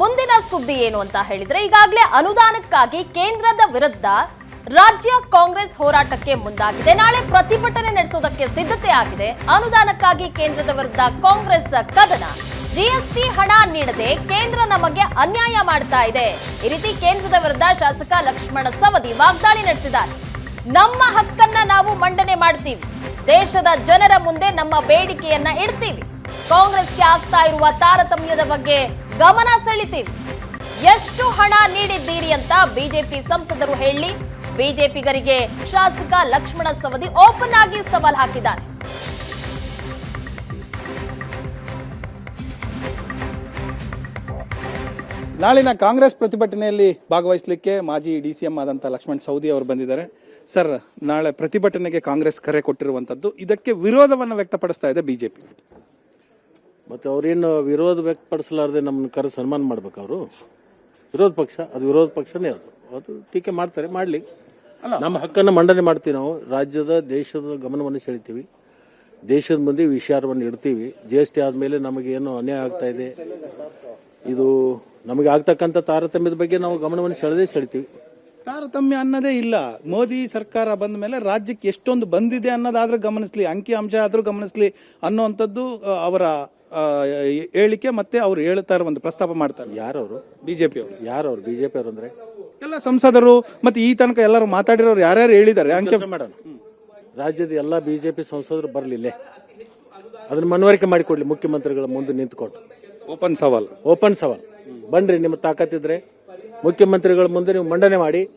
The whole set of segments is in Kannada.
ಮುಂದಿನ ಸುದ್ದಿ ಏನು ಅಂತ ಹೇಳಿದ್ರೆ, ಈಗಾಗಲೇ ಅನುದಾನಕ್ಕಾಗಿ ಕೇಂದ್ರದ ವಿರುದ್ಧ ರಾಜ್ಯ ಕಾಂಗ್ರೆಸ್ ಹೋರಾಟಕ್ಕೆ ಮುಂದಾಗಿದೆ. ನಾಳೆ ಪ್ರತಿಭಟನೆ ನಡೆಸೋದಕ್ಕೆ ಸಿದ್ಧತೆ ಆಗಿದೆ. ಅನುದಾನಕ್ಕಾಗಿ ಕೇಂದ್ರದ ವಿರುದ್ಧ ಕಾಂಗ್ರೆಸ್ ಕದನ. ಜಿಎಸ್ಟಿ ಹಣ ನೀಡದೆ ಕೇಂದ್ರ ನಮಗೆ ಅನ್ಯಾಯ ಮಾಡ್ತಾ ಇದೆ. ಈ ರೀತಿ ಕೇಂದ್ರದ ವಿರುದ್ಧ ಶಾಸಕ ಲಕ್ಷ್ಮಣ ಸವದಿ ವಾಗ್ದಾಳಿ ನಡೆಸಿದ್ದಾರೆ. ನಮ್ಮ ಹಕ್ಕನ್ನ ನಾವು ಮಂಡನೆ ಮಾಡ್ತೀವಿ. ದೇಶದ ಜನರ ಮುಂದೆ ನಮ್ಮ ಬೇಡಿಕೆಯನ್ನ ಇಡ್ತೀವಿ. ಕಾಂಗ್ರೆಸ್ಗೆ ಆಗ್ತಾ ಇರುವ ತಾರತಮ್ಯದ ಬಗ್ಗೆ ಗಮನ ಸೆಳಿತೀವಿ. ಎಷ್ಟು ಹಣ ನೀಡಿದ್ದೀರಿ ಅಂತ ಬಿಜೆಪಿ ಸಂಸದರು ಹೇಳಿ, ಬಿಜೆಪಿಗರಿಗೆ ಶಾಸಕ ಲಕ್ಷ್ಮಣ ಸವದಿ ಓಪನ್ ಆಗಿ ಸವಾಲ್ ಹಾಕಿದ್ದಾರೆ. ನಾಳಿನ ಕಾಂಗ್ರೆಸ್ ಪ್ರತಿಭಟನೆಯಲ್ಲಿ ಭಾಗವಹಿಸಲಿಕ್ಕೆ ಮಾಜಿ ಡಿ ಸಿ ಎಂ ಆದಂಥ ಲಕ್ಷ್ಮಣ್ ಸೌದಿ ಅವರು ಬಂದಿದ್ದಾರೆ. ಸರ್, ನಾಳೆ ಪ್ರತಿಭಟನೆಗೆ ಕಾಂಗ್ರೆಸ್ ಕರೆ ಕೊಟ್ಟಿರುವಂತದ್ದು ಇದಕ್ಕೆ ವಿರೋಧವನ್ನು ವ್ಯಕ್ತಪಡಿಸ್ತಾ ಇದೆ ಬಿಜೆಪಿ. ಮತ್ತು ಅವ್ರೇನು ವಿರೋಧ ವ್ಯಕ್ತಪಡಿಸಲಾರದೆ ನಮ್ಮನ್ನ ಕರೆ ಸನ್ಮಾನ ಮಾಡ್ಬೇಕು ಅವರು? ವಿರೋಧ ಪಕ್ಷ ಅದು ವಿರೋಧ ಪಕ್ಷನೇ ಅದು. ಅದು ಟೀಕೆ ಮಾಡ್ತಾರೆ ಮಾಡಲಿ. ನಮ್ಮ ಹಕ್ಕನ್ನು ಮಂಡನೆ ಮಾಡ್ತೀವಿ ನಾವು. ರಾಜ್ಯದ ದೇಶದ ಗಮನವನ್ನು ಸೆಳಿತೀವಿ. ದೇಶದ ಮುಂದೆ ವಿಚಾರವನ್ನು ಇಡ್ತೀವಿ. ಜಿ ಎಸ್ ಟಿ ಆದಮೇಲೆ ನಮಗೆ ಏನು ಅನ್ಯಾಯ ಆಗ್ತಾ ಇದೆ? ಇದು ನಮಗೆ ಆಗ್ತಕ್ಕಂಥ ತಾರತಮ್ಯದ ಬಗ್ಗೆ ನಾವು ಗಮನವನ್ನು ಸೆಳೆದೇ ಸೆಳಿತೀವಿ. ತಾರತಮ್ಯ ಅನ್ನೋದೇ ಇಲ್ಲ. ಮೋದಿ ಸರ್ಕಾರ ಬಂದ ಮೇಲೆ ರಾಜ್ಯಕ್ಕೆ ಎಷ್ಟೊಂದು ಬಂದಿದೆ ಅನ್ನೋದಾದ್ರೂ ಗಮನಿಸ್ಲಿ ಅಂಕಿ ಅಂಶ ಆದರೂ ಗಮನಿಸ್ಲಿ ಅನ್ನುವಂಥದ್ದು ಅವರ ಹೇಳಿಕೆ ಮತ್ತೆ ಅವ್ರು ಹೇಳ್ತಾ ಒಂದು ಪ್ರಸ್ತಾಪ ಮಾಡ್ತಾರೆ. ಯಾರವರು? ಬಿಜೆಪಿ ಅವರು. ಯಾರವ್ರು? ಬಿಜೆಪಿ ಅವರು ಅಂದ್ರೆ? ಎಲ್ಲ ಸಂಸದರು ಮತ್ತೆ ಈ ತನಕ ಎಲ್ಲರೂ ಮಾತಾಡಿರೋರು ಯಾರ್ಯಾರು ಹೇಳಿದ್ದಾರೆ? ಅಂಕೆ ಮಾಡೋಣ. ರಾಜ್ಯದ ಎಲ್ಲ ಬಿಜೆಪಿ ಸಂಸದರು ಬರಲಿಲ್ಲ. ಅದನ್ನ ಮನವರಿಕೆ ಮಾಡಿಕೊಡ್ಲಿ ಮುಖ್ಯಮಂತ್ರಿಗಳ ಮುಂದೆ ನಿಂತ್ಕೊಂಡು. ಓಪನ್ ಸವಾಲ್. ಓಪನ್ ಸವಾಲ್. ಬನ್ರಿ ನಿಮ್ಮ ತಾಕತ್ತಿದ್ರೆ ಮುಖ್ಯಮಂತ್ರಿಗಳ ಮುಂದೆ ನೀವು ಮಂಡನೆ ಮಾಡಿ.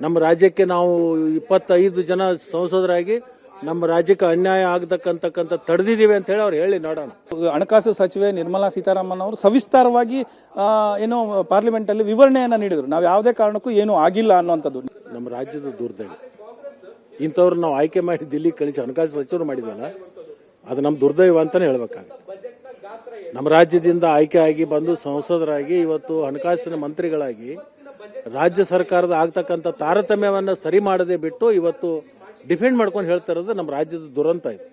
ನಮ್ಮ ರಾಜ್ಯಕ್ಕೆ ನಾವು ಇಪ್ಪತ್ತೈದು ಜನ ಸಂಸದರಾಗಿ ನಮ್ಮ ರಾಜ್ಯಕ್ಕೆ ಅನ್ಯಾಯ ಆಗತಕ್ಕಂತಕ್ಕಂಥ ತಡೆದಿದ್ದೀವಿ ಅಂತ ಹೇಳಿ ಅವ್ರು ಹೇಳಿ ನೋಡೋಣ. ಹಣಕಾಸು ಸಚಿವೆ ನಿರ್ಮಲಾ ಸೀತಾರಾಮನ್ ಅವರು ಸವಿಸ್ತಾರವಾಗಿ ಏನು ಪಾರ್ಲಿಮೆಂಟ್ ಅಲ್ಲಿ ವಿವರಣೆಯನ್ನು ನೀಡಿದ್ರು. ನಾವು ಯಾವುದೇ ಕಾರಣಕ್ಕೂ ಏನು ಆಗಿಲ್ಲ ಅನ್ನುವಂಥದ್ದು. ನಮ್ಮ ರಾಜ್ಯದ ದುರ್ದೈವ. ಇಂಥವ್ರು ನಾವು ಆಯ್ಕೆ ಮಾಡಿ ದಿಲ್ಲಿ ಕಳಿಸಿ ಹಣಕಾಸು ಸಚಿವರು ಮಾಡಿದಲ್ಲ ಅದು ನಮ್ಮ ದುರ್ದೈವ ಅಂತಾನೆ ಹೇಳಬೇಕಾಗುತ್ತೆ. ನಮ್ಮ ರಾಜ್ಯದಿಂದ ಆಯ್ಕೆ ಆಗಿ ಬಂದು ಸಂಸದರಾಗಿ ಇವತ್ತು ಹಣಕಾಸಿನ ಮಂತ್ರಿಗಳಾಗಿ ರಾಜ್ಯ ಸರ್ಕಾರದ ಆಗ್ತಕ್ಕಂಥ ತಾರತಮ್ಯವನ್ನು ಸರಿ ಮಾಡದೆ ಬಿಟ್ಟು ಇವತ್ತು ಡಿಫೆಂಡ್ ಮಾಡ್ಕೊಂಡು ಹೇಳ್ತಾ ಇರೋದು ನಮ್ಮ ರಾಜ್ಯದ ದುರಂತ ಇದು.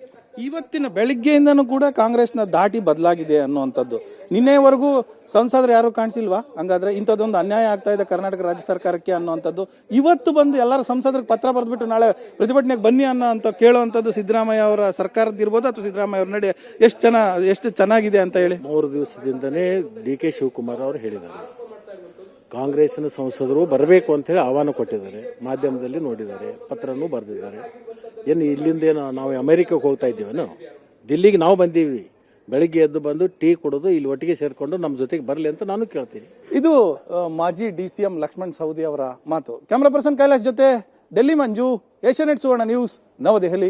ಇವತ್ತಿನ ಬೆಳಿಗ್ಗೆಯಿಂದನೂ ಕೂಡ ಕಾಂಗ್ರೆಸ್ನ ದಾಟಿ ಬದಲಾಗಿದೆ ಅನ್ನುವಂಥದ್ದು. ನಿನ್ನೆವರೆಗೂ ಸಂಸದರು ಯಾರು ಕಾಣಿಸಿಲ್ವಾ? ಹಂಗಾದ್ರೆ ಇಂಥದ್ದೊಂದು ಅನ್ಯಾಯ ಆಗ್ತಾ ಇದೆ ಕರ್ನಾಟಕ ರಾಜ್ಯ ಸರ್ಕಾರಕ್ಕೆ ಅನ್ನುವಂಥದ್ದು. ಇವತ್ತು ಬಂದು ಎಲ್ಲರೂ ಸಂಸದರಿಗೆ ಪತ್ರ ಬರೆದ್ಬಿಟ್ಟು ನಾಳೆ ಪ್ರತಿಭಟನೆಗೆ ಬನ್ನಿ ಅನ್ನೋ ಅಂತ ಕೇಳುವಂಥದ್ದು ಸಿದ್ದರಾಮಯ್ಯ ಅವರ ಸರ್ಕಾರದ ಇರ್ಬೋದು ಅಥವಾ ಸಿದ್ದರಾಮಯ್ಯ ಅವ್ರ ನಡೆ ಎಷ್ಟು ಚೆನ್ನ ಎಷ್ಟು ಚೆನ್ನಾಗಿದೆ ಅಂತ ಹೇಳಿ. ಮೂರು ದಿವಸದಿಂದನೇ ಡಿ ಕೆ ಶಿವಕುಮಾರ್ ಅವರು ಹೇಳಿದ್ದಾರೆ. ಕಾಂಗ್ರೆಸ್ನ ಸಂಸದರು ಬರಬೇಕು ಅಂತ ಹೇಳಿ ಆಹ್ವಾನ ಕೊಟ್ಟಿದ್ದಾರೆ. ಮಾಧ್ಯಮದಲ್ಲಿ ನೋಡಿದ್ದಾರೆ, ಪತ್ರನೂ ಬರೆದಿದ್ದಾರೆ. ಏನು ಇಲ್ಲಿಂದ ಏನು ನಾವು ಅಮೆರಿಕಕ್ಕೆ ಹೋಗ್ತಾ ಇದ್ದೀವೇನು? ದಿಲ್ಲಿಗೆ ನಾವು ಬಂದೀವಿ. ಬೆಳಿಗ್ಗೆ ಎದ್ದು ಬಂದು ಟೀ ಕುಡಿದು ಇಲ್ಲಿ ಒಟ್ಟಿಗೆ ಸೇರಿಕೊಂಡು ನಮ್ಮ ಜೊತೆಗೆ ಬರಲಿ ಅಂತ ನಾನು ಕೇಳ್ತೀನಿ. ಇದು ಮಾಜಿ D C M Laxman Savadi ಅವರ ಮಾತು. ಕ್ಯಾಮ್ರಾ ಪರ್ಸನ್ ಕೈಲಾಶ್ ಜೊತೆ, ಡೆಲ್ಲಿ ಮಂಜು ಏಷ್ಯಾನೆಟ್ ಸುವರ್ಣ ನ್ಯೂಸ್, ನವದೆಹಲಿ.